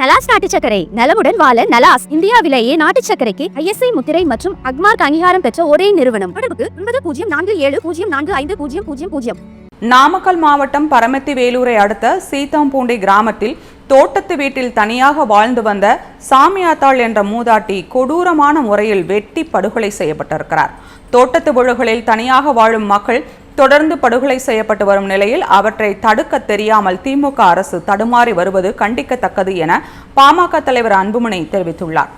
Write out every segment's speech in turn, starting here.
நலாஸ் நாட்டு சக்கரை நலமுடன் வாழ நலாஸ் இந்தியாவிலேயே நாட்டு சக்கரைக்கு ஐஎஸ்ஐ முத்திரை மற்றும் அக்மார்க் அங்கீகாரம் பெற்ற ஒரே நிறுவனம். தொடர்புக்கு ஒன்பது பூஜ்ஜியம் நான்கு ஏழு பூஜ்ஜியம் நான்கு ஐந்து பூஜ்ஜியம் பூஜ்ஜியம் பூஜ்ஜியம் நாமக்கல் மாவட்டம் பரமத்தி வேலூரை அடுத்த சீத்தாம்பூண்டி கிராமத்தில் தோட்டத்து வீட்டில் தனியாக வாழ்ந்து வந்த சாமியாத்தாள் என்ற மூதாட்டி கொடூரமான முறையில் வெட்டி படுகொலை செய்யப்பட்டிருக்கிறார். தோட்டத்து விழுகளில் தனியாக வாழும் மக்கள் தொடர்ந்து படுகொலை செய்யப்பட்டு வரும் நிலையில் அவற்றை தடுக்க தெரியாமல் திமுக அரசு தடுமாறி வருவது கண்டிக்கத்தக்கது என பாமக தலைவர் அன்புமணி தெரிவித்துள்ளார்.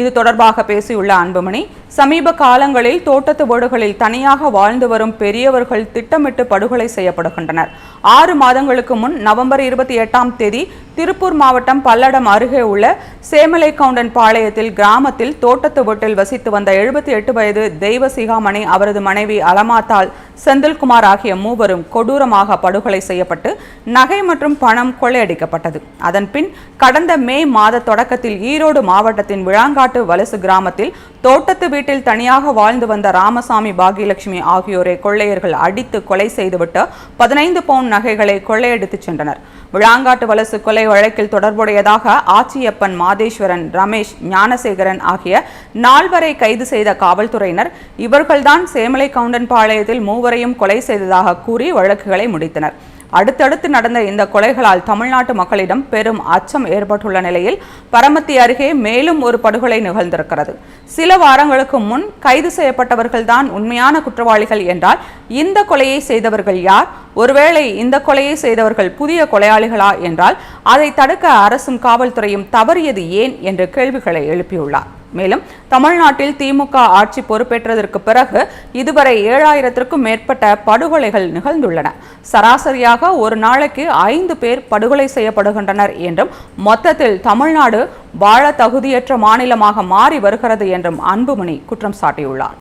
இது தொடர்பாக பேசியுள்ள அன்புமணி சமீப காலங்களில் தோட்டத்து வீடுகளில் தனியாக வாழ்ந்து வரும் பெரியவர்கள் திட்டமிட்டு படுகொலை செய்யப்படுகின்றனர். ஆறு மாதங்களுக்கு முன் நவம்பர் இருபத்தி எட்டாம் தேதி திருப்பூர் மாவட்டம் பல்லடம் அருகே உள்ள சேமலை கவுண்டன் பாளையத்தில் கிராமத்தில் தோட்டத்து வீட்டில் வசித்து வந்த எழுபத்தி எட்டு வயது தெய்வ சிகாமணி அவரது மனைவி அலமாத்தால் செந்தில்குமார் ஆகிய மூவரும் கொடூரமாக படுகொலை செய்யப்பட்டு நகை மற்றும் பணம் கொள்ளையடிக்கப்பட்டது. அதன் பின் கடந்த மே மாத தொடக்கத்தில் ஈரோடு மாவட்டத்தின் விழாங்காட்டு வலசு கிராமத்தில் தோட்டத்து வீட்டில் தனியாக வாழ்ந்து வந்த ராமசாமி பாகியலட்சுமி ஆகியோரை கொள்ளையர்கள் அடித்து கொலை செய்துவிட்டு பதினைந்து பவுன் நகைகளை கொள்ளையடித்துச் சென்றனர். விளாங்காட்டு வலசு கொலை வழக்கில் தொடர்புடையதாக ஆச்சியப்பன் மாதேஸ்வரன் ரமேஷ் ஞானசேகரன் ஆகிய நால்வரை கைது செய்த காவல்துறையினர் இவர்கள்தான் சேமலை கவுண்டன் பாளையத்தில் மூவரையும் கொலை செய்ததாக கூறி வழக்குகளை முடித்தனர். அடுத்தடுத்து நடந்த இந்த கொலைகளால் தமிழ்நாட்டு மக்களிடம் பெரும் அச்சம் ஏற்பட்டுள்ள நிலையில் பரமத்தி அருகே மேலும் ஒரு படுகொலை நிகழ்ந்திருக்கிறது. சில வாரங்களுக்கு முன் கைது செய்யப்பட்டவர்கள்தான் உண்மையான குற்றவாளிகள் என்றால் இந்த கொலையை செய்தவர்கள் யார்? ஒருவேளை இந்த கொலையை செய்தவர்கள் புதிய கொலையாளிகளா என்றால் அதை தடுக்க அரசும் காவல்துறையும் தவறியது ஏன் என்று கேள்விகளை எழுப்பியுள்ளார். மேலும் தமிழ்நாட்டில் திமுக ஆட்சி பொறுப்பேற்றதற்கு பிறகு இதுவரை ஏழாயிரத்திற்கும் மேற்பட்ட படுகொலைகள் நிகழ்ந்துள்ளன. சராசரியாக ஒரு நாளைக்கு ஐந்து பேர் படுகொலை செய்யப்படுகின்றனர் என்றும் மொத்தத்தில் தமிழ்நாடு வாழ தகுதியற்ற மாநிலமாக மாறி வருகிறது என்றும் அன்புமணி குற்றம் சாட்டியுள்ளார்.